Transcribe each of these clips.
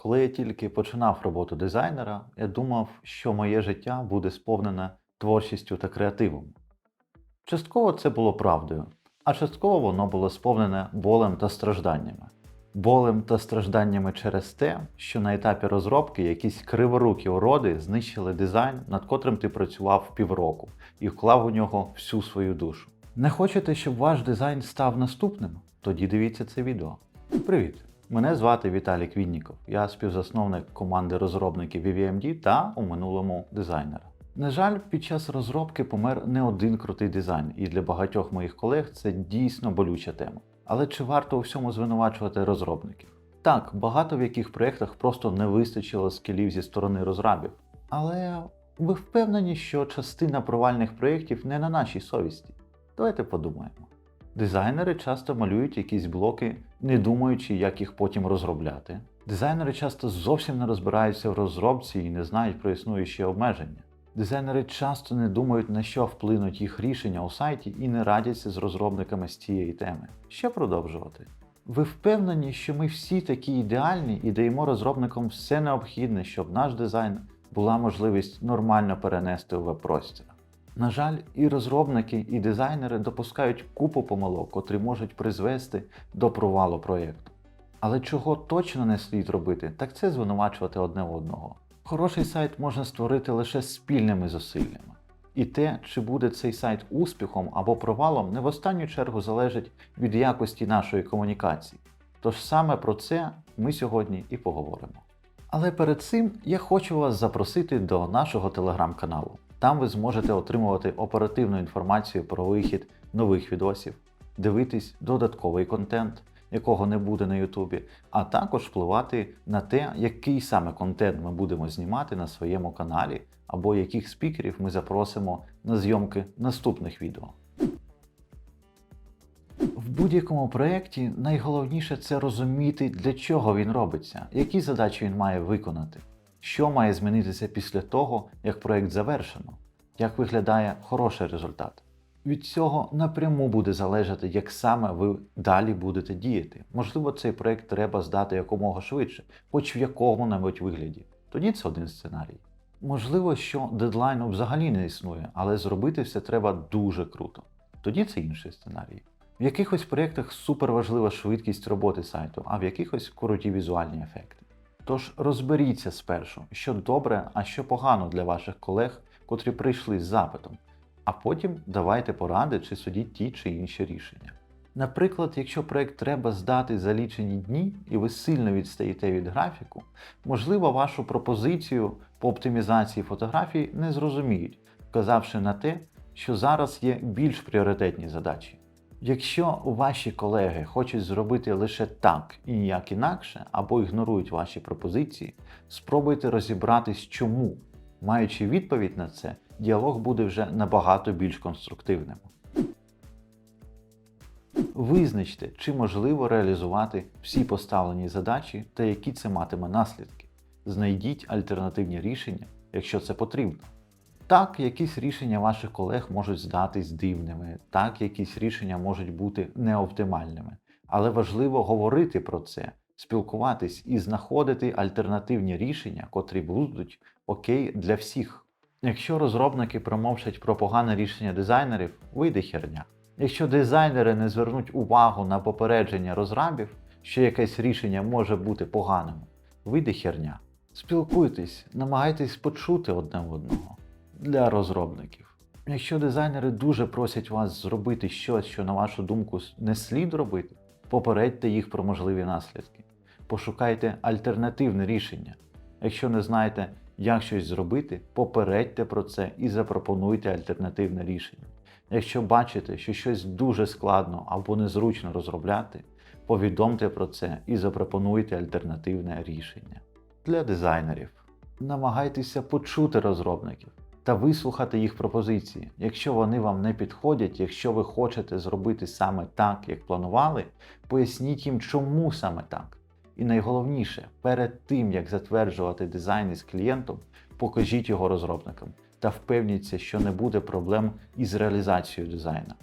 Коли я тільки починав роботу дизайнера, я думав, що моє життя буде сповнене творчістю та креативом. Частково це було правдою, а частково воно було сповнене болем та стражданнями. Болем та стражданнями через те, що на етапі розробки якісь криворукі уроди знищили дизайн, над котрим ти працював півроку, і вклав у нього всю свою душу. Не хочете, щоб ваш дизайн став наступним? Тоді дивіться це відео. Привіт! Мене звати Віталій Квінніков. Я співзасновник команди розробників VVMD та у минулому дизайнера. На жаль, під час розробки помер не один крутий дизайн, і для багатьох моїх колег це дійсно болюча тема. Але чи варто у всьому звинувачувати розробників? Так, багато в яких проєктах просто не вистачило скілів зі сторони розрабів. Але ви впевнені, що частина провальних проєктів не на нашій совісті? Давайте подумаємо. Дизайнери часто малюють якісь блоки, не думаючи, як їх потім розробляти. Дизайнери часто зовсім не розбираються в розробці і не знають про існуючі обмеження. Дизайнери часто не думають, на що вплинуть їх рішення у сайті і не радяться з розробниками з цієї теми. Що продовжувати? Ви впевнені, що ми всі такі ідеальні і даємо розробникам все необхідне, щоб наш дизайн була можливість нормально перенести у веб-простір. На жаль, і розробники, і дизайнери допускають купу помилок, котрі можуть призвести до провалу проєкту. Але чого точно не слід робити, так це звинувачувати одне одного. Хороший сайт можна створити лише спільними зусиллями. І те, чи буде цей сайт успіхом або провалом, не в останню чергу залежить від якості нашої комунікації. Тож саме про це ми сьогодні і поговоримо. Але перед цим я хочу вас запросити до нашого телеграм-каналу. Там ви зможете отримувати оперативну інформацію про вихід нових відосів, дивитись додатковий контент, якого не буде на Ютубі, а також впливати на те, який саме контент ми будемо знімати на своєму каналі, або яких спікерів ми запросимо на зйомки наступних відео. В будь-якому проєкті найголовніше це розуміти, для чого він робиться, які задачі він має виконати, що має змінитися після того, як проєкт завершено, як виглядає хороший результат. Від цього напряму буде залежати, як саме ви далі будете діяти. Можливо, цей проєкт треба здати якомога швидше, хоч в якому-небудь вигляді. Тоді це один сценарій. Можливо, що дедлайну взагалі не існує, але зробити все треба дуже круто. Тоді це інший сценарій. В якихось проєктах суперважлива швидкість роботи сайту, а в якихось круті візуальні ефекти. Тож розберіться спершу, що добре, а що погано для ваших колег, котрі прийшли з запитом, а потім давайте поради чи судіть ті чи інші рішення. Наприклад, якщо проєкт треба здати за лічені дні і ви сильно відстаєте від графіку, можливо, вашу пропозицію по оптимізації фотографій не зрозуміють, вказавши на те, що зараз є більш пріоритетні задачі. Якщо ваші колеги хочуть зробити лише так і ніяк інакше, або ігнорують ваші пропозиції, спробуйте розібратись чому. Маючи відповідь на це, діалог буде вже набагато більш конструктивним. Визначте, чи можливо реалізувати всі поставлені задачі та які це матиме наслідки. Знайдіть альтернативні рішення, якщо це потрібно. Так, якісь рішення ваших колег можуть здатись дивними, так, якісь рішення можуть бути неоптимальними. Але важливо говорити про це, спілкуватись і знаходити альтернативні рішення, котрі будуть окей для всіх. Якщо розробники промовчать про погане рішення дизайнерів, вийде херня. Якщо дизайнери не звернуть увагу на попередження розрабів, що якесь рішення може бути поганим, вийде херня. Спілкуйтесь, намагайтесь почути одне одного для розробників. Якщо дизайнери дуже просять вас зробити щось, що, на вашу думку, не слід робити, попередьте їх про можливі наслідки. Пошукайте альтернативне рішення. Якщо не знаєте, як щось зробити, попередьте про це і запропонуйте альтернативне рішення. Якщо бачите, що щось дуже складно або незручно розробляти, повідомте про це і запропонуйте альтернативне рішення. Для дизайнерів намагайтеся почути розробників та вислухати їх пропозиції. Якщо вони вам не підходять, якщо ви хочете зробити саме так, як планували, поясніть їм, чому саме так. І найголовніше, перед тим як затверджувати дизайн із клієнтом, покажіть його розробникам та впевніться, що не буде проблем із реалізацією дизайну.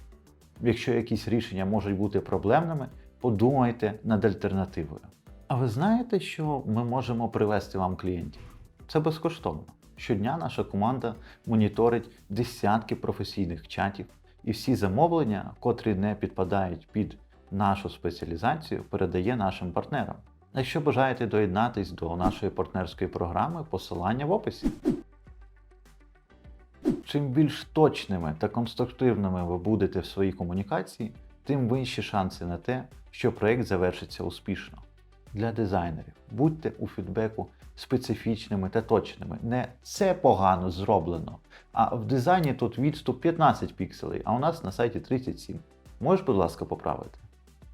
Якщо якісь рішення можуть бути проблемними, подумайте над альтернативою. А ви знаєте, що ми можемо привести вам клієнтів? Це безкоштовно. Щодня наша команда моніторить десятки професійних чатів, і всі замовлення, котрі не підпадають під нашу спеціалізацію, передає нашим партнерам. Якщо бажаєте доєднатись до нашої партнерської програми, посилання в описі. Чим більш точними та конструктивними ви будете в своїй комунікації, тим вищі шанси на те, що проєкт завершиться успішно. Для дизайнерів будьте у фідбеку специфічними та точними. Не це погано зроблено, а в дизайні тут відступ 15 пікселей, а у нас на сайті 37. Можеш, будь ласка, поправити?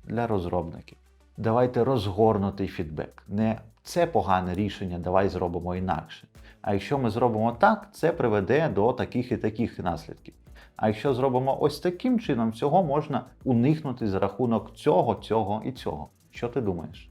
Для розробників. Давайте розгорнутий фідбек. Не це погане рішення, давай зробимо інакше. А якщо ми зробимо так, це приведе до таких і таких наслідків. А якщо зробимо ось таким чином, цього можна уникнути за рахунок цього, цього і цього. Що ти думаєш?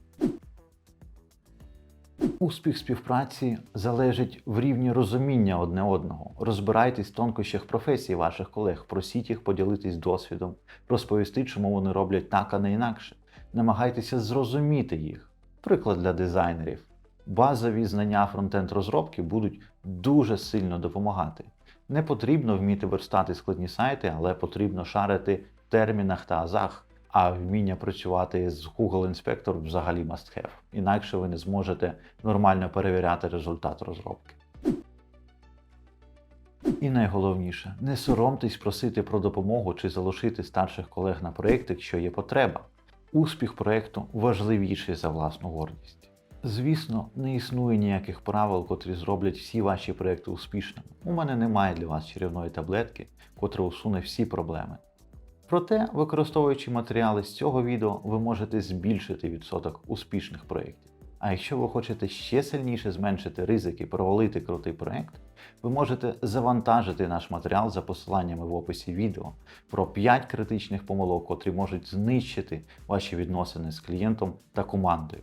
Успіх співпраці залежить в рівні розуміння одне одного. Розбирайтесь в тонкощах професії ваших колег, просіть їх поділитись досвідом, розповісти, чому вони роблять так, а не інакше. Намагайтеся зрозуміти їх. Приклад для дизайнерів. Базові знання фронтенд розробки будуть дуже сильно допомагати. Не потрібно вміти верстати складні сайти, але потрібно шарити в термінах та азах. А вміння працювати з Google Inspector взагалі must have. Інакше ви не зможете нормально перевіряти результат розробки. І найголовніше, не соромтесь просити про допомогу чи залишити старших колег на проєкт, якщо є потреба. Успіх проєкту важливіший за власну гордість. Звісно, не існує ніяких правил, котрі зроблять всі ваші проєкти успішними. У мене немає для вас чарівної таблетки, котра усуне всі проблеми. Проте, використовуючи матеріали з цього відео, ви можете збільшити відсоток успішних проєктів. А якщо ви хочете ще сильніше зменшити ризики провалити крутий проєкт, ви можете завантажити наш матеріал за посиланнями в описі відео про 5 критичних помилок, котрі можуть знищити ваші відносини з клієнтом та командою.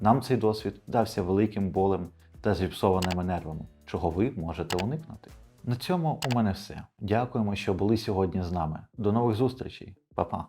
Нам цей досвід дався великим болем та зіпсованими нервами, чого ви можете уникнути. На цьому у мене все. Дякуємо, що були сьогодні з нами. До нових зустрічей, Па-па!